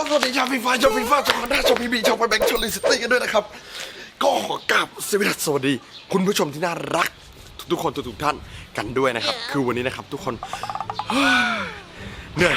ก็สวัสดีชาวฟีฟ่าชาวฟีฟ่าชาวคอนด้าชาวพีบีชาวไปแบงค์ชาวลิสตี้กันด้วยนะครับ ก็ขอกราบสวัสดีสวัสดีคุณผู้ชมที่น่ารัก ทุกๆคนทุกๆท่านกันด้วยนะครับ คือวันนี้นะครับ ทุกคน เหนื่อย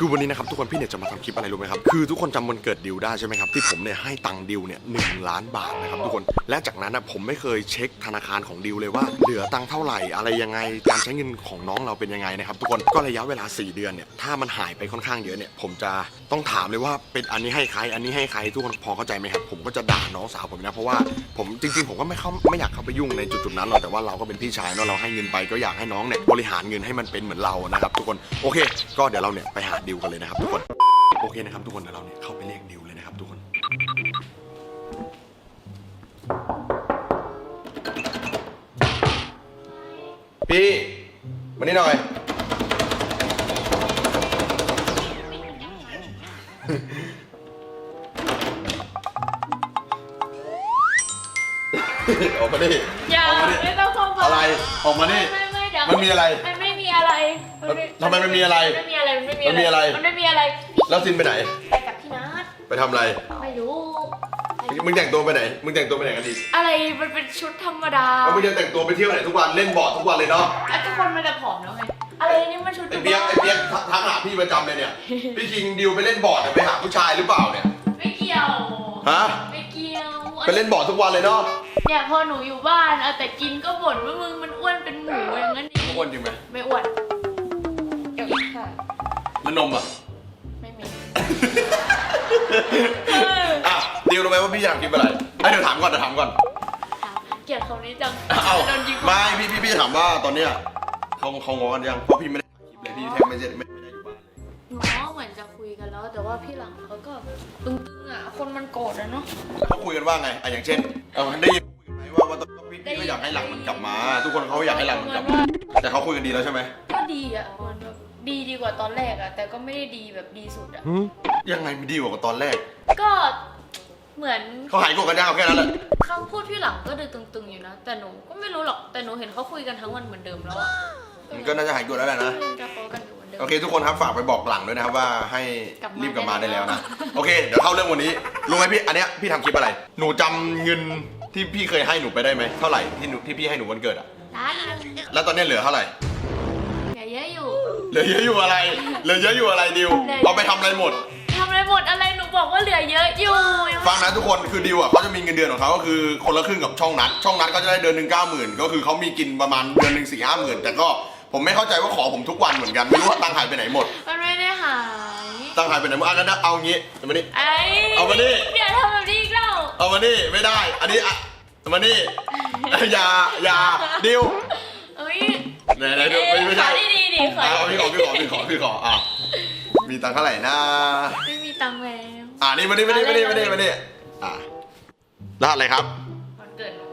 คือวันนี้นะครับทุกคนพี่เนี่ยจะมาทำคลิปอะไรรู้ไหมครับคือทุกคนจำวันเกิดดิวได้ใช่ไหมครับที่ผมเนี่ยให้ตังค์ดิวเนี่ยหนึ่งล้านบาทนะครับทุกคนและจากนั้นนะผมไม่เคยเช็คธนาคารของดิวเลยว่าเหลือตังค์เท่าไหร่อะไรยังไงการใช้เงินของน้องเราเป็นยังไงนะครับทุกคนก็ระยะเวลา 4 เดือนเนี่ยถ้ามันหายไปค่อนข้างเยอะเนี่ยผมจะต้องถามเลยว่าเป็นอันนี้ให้ใครอันนี้ให้ใครทุกคนพอเข้าใจไหมครับผมก็จะด่าน้องสาวผมนะเพราะว่าผมจริงๆ ผมก็ไม่เข้าไม่อยากเข้าไปยุ่งในจุดๆนั้นหรอกแต่ว่าเราก็เป็นพี่ชายเนาะเราให้เงินไปก็อยากให้น้องเนี่ยบริหารเงินให้มันเป็นเหมือนเรานะครับทุกคนโอเค ก็เดี๋ยวเราเนี่ยไปหาดิวกันเลยนะครับทุกคนโอเคนะครับทุกคนเดี๋ยวเราเนี่ยเข้าไปเรียกดิวเลยนะครับทุกคนพี่มานี่หน่อย ออกมาดิ อย่าออกมาดิไม่ต้องเข้ามาอะไรออกมานี่ ไม่ไม่เดี๋ยวมันมีอะไรมันไม่ มีอะไรนไม่ทำไมมันมีอะไรไม่มีอะไร มันไม่มีมันมีอะไร มันไม่มีอะไร แล้วซินไปไหน ไปกับพี่นัทไปทำอะไร ไม่รู้ มึงแต่งตัวไปไหน มึงแต่งตัวไปไหนกันดิอะไร มันเป็นชุดธรรมดาแล้วมึงจะแต่งตัวไปเที่ยวไหนทุกวัน เล่นบอร์ดทุกวันเลยเนาะอะทุกคนมันจะผอมแล้วไง อะไรนี่มันชุดไอ้เปียกไอ้เปียกทักทักหาพี่ประจำเลยเนี่ย พี่คิงดิวไปเล่นบอร์ดเนี่ยไปหาผู้ชายหรือเปล่าเนี่ย ไม่เกี่ยว ฮะ ไม่เกี่ยว ไปเล่นบอร์ดทุกวันเลยเนาะ เนี่ยพอหนูอยู่บ้านเอาแต่กินก็บ่นว่ามึงมันอ้วนเป็นหมูอย่างนั้น นี่ทุกคนจริงไหมไม่อ้วนเดี๋ยวค่ะ แล้วนมอะ ไม่มี อะดิวรู้ไหมว่าพี่อยากกินอะไรไอ้ยเดี๋ยวถามก่อนเดี๋ยวถามก่อน เกลียดคำนี้จังเอ้าโดนยิงไม่พี่พี่พี่ถามว่าตอนเนี้ยเขาเขางอกันยังเพราะพี่ไม่ได้ถ่ายคลิปเลยพี่แทบไม่ได้ไม่ไม่ได้อยู่บ้านเลยหมอเหมือนจะคุยกันแล้ว แต่ว่าพี่หลังเขาก็ตึงๆอะ คนมันโกรธอะเนาะ แล้วเขาคุยกันว่าไงอะอย่างเช่นเออได้ยินคุยกันไหมว่าว่าตอนพี่พี่ก็อยากให้หลังมันกลับมา ทุกคนเขาอยากให้หลังมันกลับมา แต่เขาคุยกันดีแล้วใช่ไหมก็ดีอะมันแบบดีดีกว่าตอนแรกอะ แต่ก็ไม่ได้ดีแบบดีสุดอะ ยังไงมันดีกว่าตอนแรก ก็เหมือนเขาหายโกรธกันยังเอาแค่นั้นแหละคำพูดพี่หลังก็ดูตึงๆอยู่นะ แต่หนูก็ไม่รู้หรอก แต่หนูเห็นเขาคุยกันทั้งวันเหมือนเดิมแล้วอะมันก็น่าจะหายโกรธแล้วแหละนะ จะโฟกันอยู่เหมือนเดิม โอเค ทุกคนครับฝากไปบอกหลังด้วยนะครับว่าให้กลับมารีบกลับมาได้ได้แล้แล้ววนะ โอเค เดี๋ยวเข้าเรื่องวันนี้ รู้ไหมพี่อันเนี้ยพี่ทำคลิปอะไร หนูจำเงินที่พี่เคยให้หนูไปได้ไหมเท่าไหร่ที่หนูที่พี่ให้หนูวันเกิดอะ ร้านหนึงแล้วตอนนี้เหลือเท่าไหร่ อย่าเยอะอยู่เหลือเยอะอยู่อะไร เหลือเยอะอยู่อะไรดิวเหลือเอาไปทำอะไรหมด ทำอะไรหมดอะไรหนูบอกว่าเหลือเยอะอยู่ยังไม่ฟังนะทุกคนคือดิวอะเขาจะมีเงินเดือนของเขาก็คือคนละครึ่งกับช่องนัด ช่องนัดก็จะได้เดือนหนึ่งเก้าหมื่นก็คือเขามีกินประมาณเดือนหนึ่งสี่ห้าหมื่นแต่ก็ผมไม่เข้าใจว่าขอผมทุกวันเหมือนกันไม่รู้ว่าตังค์หายไปไหนหมดมันไม่ได้หายตังค์หายไปไหนหมดอะงั้นเอางี้เอามานี่ ไอ้เอามานี่อย่าทำแบบนี้อีกแล้วเอามานี่ไม่ได้ อันนี้อะเอา มานี่ อย่าอย่าดิวเอ้ยไหนไหนดูไม่ไม่ใช่ขอดีๆดิขออะพี่ขอพี่ขอพี่ขอพี่ขออะมีตังค์เท่าไหร่นะไม่มีตังค์แล้วอะนี่มานี่มานี่มานี่มานี่มานี่อะรหัสอะไรครับ วันเกิดหนู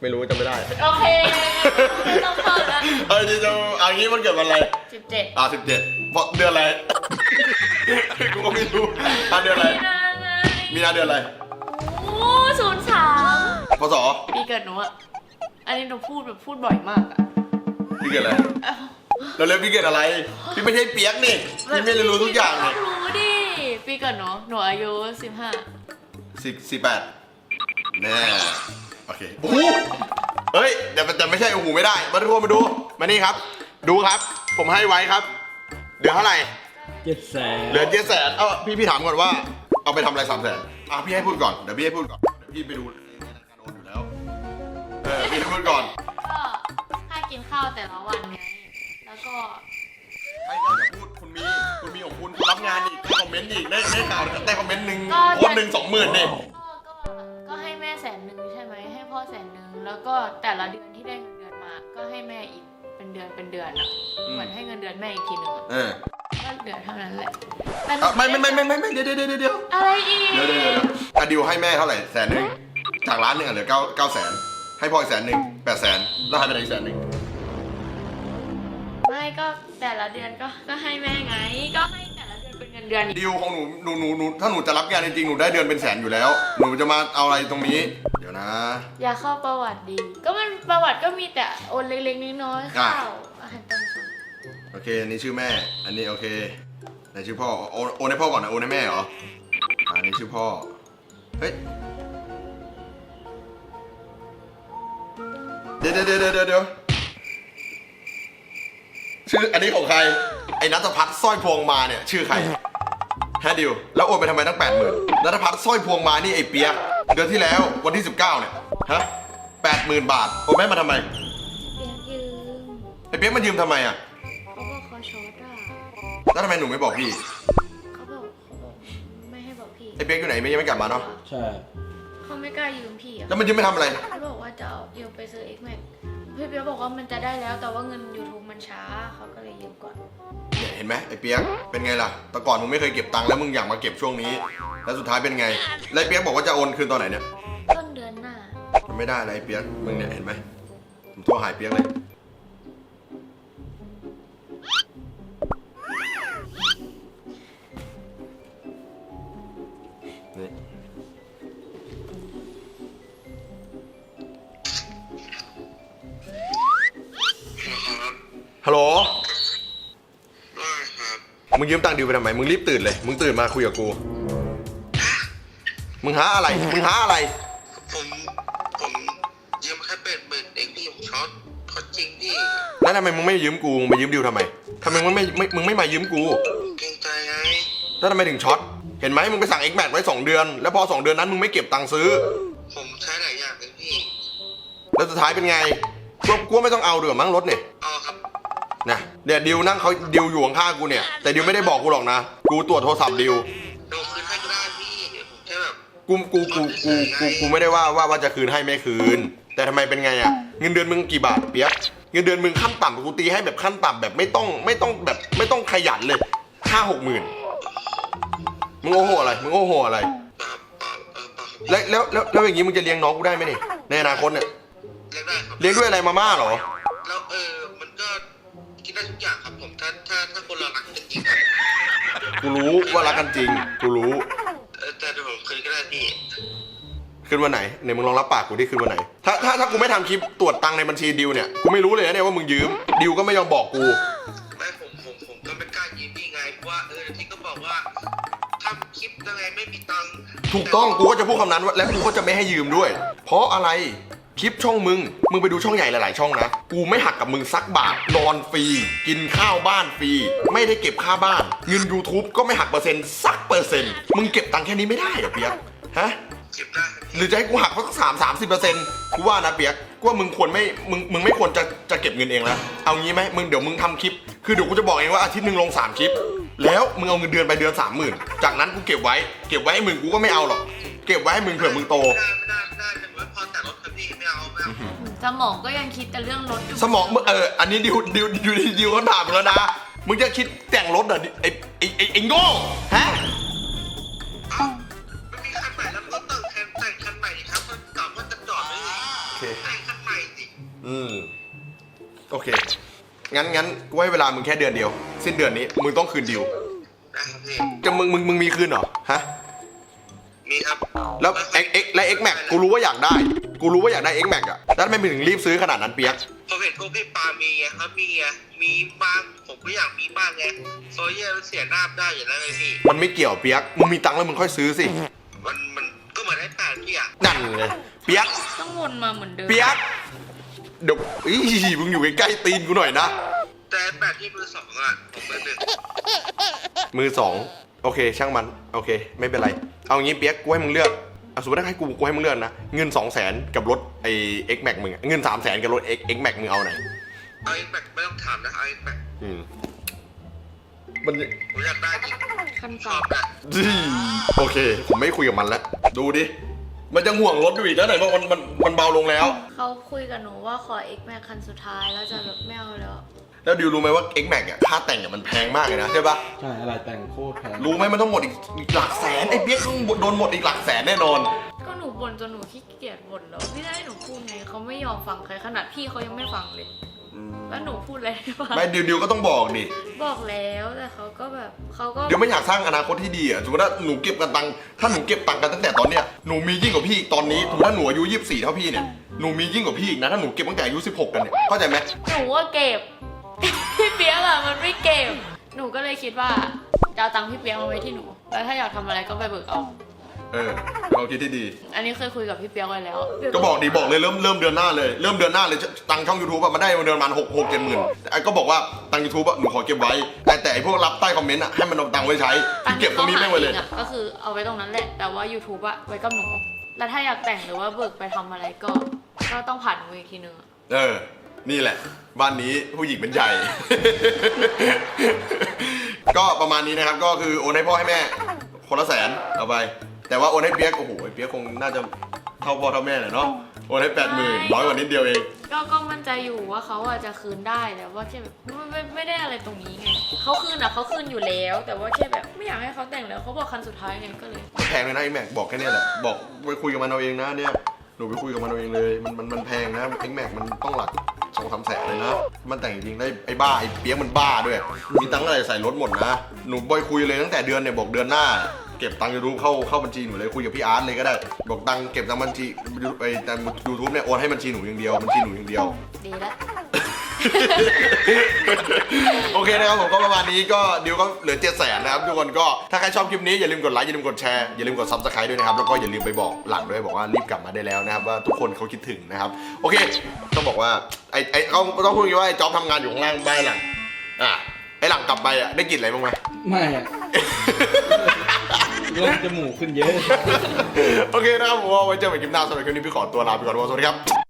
ไม่รู้จำไม่ได้โอเคไม่ต้องเปิดแล้วเออจริงๆอันนี้มันเกิดวันอะไร สิบเจ็ดอ่าสิบเจ็ดเดือนอะไร กูก็ไม่รู้อ่าเดือนอะไร มีนาไงมีนาเดือนอะไรโอ้ ศูนย์สามพศปีเกิดหนูอะอันนี้หนูพูดแบบพูดบ่อยมากอะพี่เกิดอะไรเอ้าเราเรียกพี่เกิดอะไร พี่ไม่ใช่เปียกนี่ พี่ไม่ได้รู้ทุกอย่างต้นี่องรู้ดิ ปีเกิดหนู หนูอายุสิบห้าสี่สี่แปดแน่โอเคโอ้โหเฮ้ยแต่แต่ไม่ใช่โอ้โหไม่ได้ มาดูมาดู มานี่ครับ ดูครับ ผมให้ไว้ครับ เดือนเท่าไหร่ เจ็ดแสนเหลือเจ็ดแสนเอ้าพี่พี่ถามก่อนว่า เอาไปทำอะไรสามแสน อะพี่ให้พูดก่อนเดี๋ยวพี่ให้พูดก่อนเดี๋ยวพี่ไปดูในการโอนอยู่แล้วเออพี่ให้พูดก่อนก็ค่ากินข้าวแต่ละวันไง แล้วก็ให้ก็อย่าพูดคุณมีคุณมีของคุณคุณรับงานอีกได้คอมเมนต์อีกได้ได้ข่าวได้คอมเมนต์หนึ่งโพสต์หนึ่งสองหมื่นนี่ก็ก็ก็ให้แม่แสนหนึ่งใช่ไหมให้พ่อแสนหนึ่งแล้วก็แต่ละเดือนที่ได้เงินเดือนมา ก็ให้แม่อีกเป็นเดือนเป็นเดือนอะอืมเหมือนให้เงินเดือนแม่อีกทีหนึ่งอะ เออ ก็เดือนเท่านั้นแหละแต่อะไม่ไม่ไม่ไม่ไม่ไม่เดี๋ยวเดี๋ยวเดี๋ยวเดี๋ยวอะไรอีกเดี๋ยวเดี๋ยวเดี๋ยวอะดิวให้แม่เท่าไหร่แสนหนึ่งจากล้านหนึ่งอะเหลือเก้าเก้าแสนให้พ่ออีกแสนหนึ่งแปดแสนแล้วหายไปไหนอีกแสนหนึ่งไม่ก็แต่ละเดือนก็ก็ให้แม่ไง ก็ให้แต่ละเดือนเป็นเงินเดือนอีกดิวของหนูหนูหนูหนูถ้าหนูจะรับงานจริงๆหนูได้เดือนเป็นแสนอยู่แล้ว หนูจะมาเอาอะไรตรงนี้ เดี๋ยวนะ อย่าเข้าประวัติดี ก็มันประวัติก็มีแต่โอนเล็กๆน้อยๆอะข้าวอาหารตามสั่ง โอเคอันนี้ชื่อแม่ อันนี้โอเคในชื่อพ่อโอนโอนให้พ่อก่อนนะโอนให้แม่เหรออ่านี่ชื่อพ่อ เฮ้ยเดี๋ยวเดี๋ยวเดี๋ยวเดี๋ยวเดี๋ยวชื่ออันนี้ของใคร ไอ้นัทพัฒน์สร้อยพวงมาเนี่ย ชื่อใครฮะดิว แล้วโอนไปทำไมตั้งแปดหมื่นนัทพัฒน์สร้อยพวงมานี่ไอ้เปียกเดือนที่แล้ววันที่ 19เนี่ยฮะแปดหมื่นบาทโอนแม่มาทำไม เปียกยืมไอ้เปียกมันยืมทำไมอะ ช็อตอะแล้วทำไมหนูไม่บอกพี่ เขาบอกเขาบอกไม่ให้บอกพี่ไอ้เปียกอยู่ไหนไม่ยังไม่กลับมาเนาะ ใช่ เขาไม่กล้ายืมพี่อะแล้วมันยืมไปทำอะไร เขาบอกว่าจะเอายืมไปซื้อ X Max พี่เปียกบอกว่ามันจะได้แล้วแต่ว่าเงิน YouTube มันช้าเขาก็เลยยืมก่อน เนี่ยเห็นไหมไอ้เปียกเป็นไงล่ะ แต่ก่อนมึงไม่เคยเก็บตังค์แล้วมึงอยากมาเก็บช่วงนี้ แล้วสุดท้ายเป็นไง แล้วไอ้เปียกบอกว่าจะโอนคืนตอนไหนเนี่ย ต้นเดือนหน้ามันไม่ได้เลยไอ้เปียกมึงเนี่ยเห็นไหมผมโทรหายเปียกเลย ฮัลโหลว่าครับมึงยืมตังค์ดิวไปทำไม มึงรีบตื่นเลย มึงตื่นมาคุยกับกู มึงหาอะไร มึงหาอะไร ผมผมยืมแค่เป็ดหมื่นเองพี่ผมช็อตช็อตจริงพี่แล้วทำไมมึงไม่ยืมกู มึงมายืมดิวทำไมทำไมมึงไม่ไม่ มึงไม่มายืมกู เกรงใจไงแล้วทำไมถึงช็อต เห็นไหมมึงไปสั่ง X Max ไว้ 2 เดือน แล้วพอ 2 เดือนนั้นมึงไม่เก็บตังค์ซื้อ ผมใช้หลายอย่างเลยพี่แล้วสุดท้ายเป็นไงกูกูว่าไม่ต้องเอาเดือมั้งรถเนี่ยเอาครับ นะเดี๋ยวดิวนั่งเขาดิวอยู่ข้างๆกูเนี่ย แต่ดิวไม่ได้บอกกูหรอกนะ กูตรวจโทรศัพท์ดิวเดี๋ยวคืนให้ก็ได้พี่เดี๋ยวผมแค่แบบกูกูกูกูกูกูไม่ได้ว่าว่าว่าจะคืนให้ไม่คืน แต่ทำไมเป็นไงอะเงินเดือนมึงกี่บาทเปียกเงินเดือนมึงขั้นต่ำกูตีให้แบบขั้นต่ำแบบไม่ต้องไม่ต้องแบบไม่ต้องขยันเลยห้าหกหมื่นมึงโอ้โหอะไรมึงโอ้โหอะไร แล้วแล้วแล้วแล้วอย่างงี้มึงจะเลี้ยงน้องกูได้ไหมนี่ในอนาคตเนี่ยเรียกได้ครับเลี้ยงด้วยอะไรมาม่าเหรอ แล้วเออ ได้ทุกอย่างครับผมถ้าถ้าถ้าคนเรารักกันจริงๆอะกูรู้ว่ารักกันจริง กูรู้เออแต่เดี๋ยวผมคืนก็ได้พี่คืนวันไหนเนี่ยมึงลองรับปากกูที่คืนวันไหน ถ้าถ้าถ้ากูไม่ทำคลิปตรวจตังค์ในบัญชีดิวเนี่ยกูไม่รู้เลยนะเนี่ยว่ามึงยืมดิวก็ไม่ยอมบอกกู ไม่ผมผมผมก็ไม่กล้ายืมพี่ไงเพราะว่าเออที่ก็บอกว่าทำคลิปยังไงไม่มีตังค์ถูกต้องกูก็จะพูดคำนั้นว่าและกูก็จะไม่ให้ยืมด้วย เพราะอะไร คลิปช่องมึง มึงไปดูช่องใหญ่หลาย ๆ ช่องนะ กูไม่หักกับมึงสักบาท นอนฟรี กินข้าวบ้านฟรี ไม่ได้เก็บค่าบ้าน เงิน YouTube ก็ไม่หักเปอร์เซ็นต์สักเปอร์เซ็นต์ มึงเก็บตังค์แค่นี้ไม่ได้เหรอเปียก ฮะ เก็บได้ครับหรือจะให้กูหักสักสามสามสิบเปอร์เซ็นต์กูว่านะเปียกกูว่ามึงควรไม่ มึง มึงไม่ควรจะ จะเก็บเงินเองแล้ว เอางี้ไหมมึงเดี๋ยวมึงทำคลิป คือเดี๋ยวกูจะบอกเองว่าอาทิตย์หนึ่งลงสามคลิป แล้วมึงเอาเงินเดือนไปเดือนสามหมื่นจากนั้นกูเก็บไว้ เก็บไว้ให้มึงกูก็ไม่เอาหรอก เก็บไว้ให้มึงเผื่อมึงโต ไม่ได้ไม่ได้ สมองก็ยังคิดแต่เรื่องรถอยู่สมองมึงเอออันนี้ดิวดิวดิวดิวดิวเขาถามมึงแล้วนะมึงจะคิดแต่งรถเหรอไอ้ไอ้ไอ้ไอ้โง่ฮะเอ้ามันมีคันใหม่แล้วมันก็แต่งคันแต่งคันใหม่ดิครับมันเก่ามันจะจอดไม่ได้โอเคแต่งคันใหม่สิอืมโอเค งั้นงั้นกูให้เวลามึงแค่เดือนเดียว สิ้นเดือนนี้มึงต้องคืนดิวนะครับพี่จะมึงมึงมึงมีคืนเหรอฮะมีครับแล้วเอ็กเอ็กและเอ็กแม็กกูรู้ว่าอยากได้ กูรู้ว่าอยากได้เอ็กแม็กอะแล้วทำไมมึงถึงรีบซื้อขนาดนั้นเปียกผมเห็นพวกพี่ปามีไงครับมีไงมีบ้างผมก็อยากมีบ้างไงโซเยอร์มันเสียหน้าได้อยู่แล้วไงพี่ มันไม่เกี่ยวเปียกมึงมีตังค์แล้วมึงค่อยซื้อสิมันมันก็เหมือนได้แปดพี่อะนั่นไงเปียกต้องวนมาเหมือนเดิมเปียกเดี๋ยวอีมึงอยู่ใกล้ๆตีนกูหน่อยนะแต่แปดที่มือสองอะผมไม่เป็นมือสองโอเค ช่างมัน โอเค ไม่เป็นไร เอางี้เปียกกูให้มึงเลือกเอา สมมติถ้าให้กูกูให้มึงเลือกนะเงิน2 0 0แสนกับรถไอเอ็กแม็กมึงอะเงิน3 0 0แสนกับรถเอ็กเอ็กแม็กมึงเอาไหนเอาอีกแบบไม่ต้องถามนะเอาอีกแบบอืมมัน ผมอยากได้จริงคันชเก่าอบนะดีโอเค ผมไม่คุยกับมันแล้ว ดูดิ มันจะห่วงรถอยู่อีกแล้วไหนบอกมันมันมันเบาลงแล้ว เขาคุยกับหนูว่าขอ X Max คันสุดท้ายแล้วจะแบบไม่เอาแล้ว แล้วดิวรู้ไหมว่า X Max อะค่าแต่งอะมันแพงมากเลยนะใช่ปะใช่อะไรแต่งโคตรแพงรู้ไหมมันต้องหมดอีกหลักแสนไอ้เปี๊ยกต้องโดนหมดอีกหลักแสนแน่นอน ก็หนูบ่นจนหนูขี้เกียจบ่นแล้วพี่ได้หนูพูดไงเขาไม่ยอมฟังใครขนาดพี่เขายังไม่ฟังเลย แล้วหนูพูดอะไรได้บ้างไม่ดิวดิวก็ต้องบอกดิบอกแล้วแต่เขาก็แบบเขาก็เดี๋ยวไม่อยากสร้างอนาคตที่ดีอะสมมติว่าหนูเก็บกันตังค์ถ้าหนูเก็บตังค์กันตั้งแต่ตอนเนี้ยหนูมียิ่งกว่าพี่อีกตอนนี้สมมติถ้าหนูอายุ24เท่าพี่เนี่ยหนูมียิ่งกว่าพี่อีกนะถ้าหนูเก็บตั้งแต่อายุ16กันเนี่ยเข้าใจไหมหนูว่าเก็บ พี่เปียกอะมันไม่เก็บ หนูก็เลยคิดว่าจะเอาตังค์พี่เปียกมาไว้ที่หนู แล้วถ้าอยากทำอะไรก็ไปเบิกเอา เออเราคิดที่ดี อันนี้เคยคุยกับพี่เปียกไว้แล้ว ก็บอกดีบอกเลยเริ่มเริ่มเดือนหน้าเลยเริ่มเดือนหน้าเลยตังค์ช่องยูทูบอะมันได้เดือนประมาณหกหกเจ็ดหมื่นไอ้ก็บอกว่าตังค์ยูทูบอะหนูขอเก็บไว้ แต่แต่ไอ้พวกรับใต้คอมเมนต์อะให้มันเอาตังค์ไว้ใช้ตังค์เก็บตรงนี้ไม่งไว้เลย ที่ขาหาองอะก็คือเอาไว้ตรงนั้นแหละ แต่ว่า YouTube อะไว้กับหนู แล้วถ้าอยากแต่งหรือว่าเบิกไปทำอะไรก็ ก็ต้องผ่านมืออีกทีนึงอะเออ นี่แหละ บ้านนี้ผู้หญิงเป็นใหญ่ ก็ประมาณนี้นะครับ ก็คือโอนให้พ่อให้แม่ คนละแสนเอาไป แต่ว่าโอนให้เปียกโอ้โหไอ้เปียกคงน่าจะเท่าพ่อเท่าแม่แหละเนาะโอนให้แปดหมื่นร้อยกว่านิดเดียวเอง ก็ก็มั่นใจอยู่ว่าเขาอะจะคืนได้แต่ว่าแค่แบบไม่ไม่ไม่ได้อะไรตรงนี้ไงเขาคืนอะเขาคืนอยู่แล้ว แต่ว่าแค่แบบไม่อยากให้เขาแต่งแล้วเขาบอกคันสุดท้ายไงก็เลย แพงเลยนะไอ้แม็กบอกแค่เนี้ยแหละบอกไปคุยกับมันเอาเองนะเนี่ยหนูไปคุยกับมันเอาเองเลย มันมันมันแพงนะไอ้แม็กมันต้องหลักส องสามแสนเลยนะ มันแต่งจริงได้ไอ้บ้าไอ้เปียกมันบ้าด้วย มีตังค์อะไรใส่รถหมดนะ หนูบอยคุยเลยตั้งแต่เดือนเนี่ยบอกเดือนหน้า เก็บตังค์ยูทูบเข้าเข้าบัญชีหนูเลยคุยกับพี่อาร์ตเลยก็ได้ บอกตังค์เก็บตังค์บัญชีไอ้ตังยูทูบเนี่ยโอนให้บัญชีหนูอย่างเดียวบัญชีหนูอย่างเดียว ดีแล้ว โอเคนะครับผมก็ประมาณนี้ก็ดิวก็เหลือเจ็ดแสนนะครับทุกคนก็ถ้าใครชอบคลิปนี้อย่าลืมกดไลค์อย่าลืมกดแชร์อย่าลืมกดซับสไครต์ด้วยนะครับแล้วก็อย่าลืมไปบอกหลังด้วยบอกว่ารีบกลับมาได้แล้วนะครับว่าทุกคนเขาคิดถึงนะครับโอเคต้องบอกว่าไอ้ไอ้เขาต้องพูดอย่างนี้ว่าไอ้จ๊อบทำงานอยู่ข้างล่างบ้านหลังอะไอ้หลังกลับไปอะได้กลิ่นอะไรบ้างไหม ไม่อะเริ่มจมูกขึ้นเยอะ โอเคนะครับผมว่าไว้เจอกันคลิปหน้าสำหรับคลิปนี้พี่ขอตัวลาไปก่อนสวัสดีครับ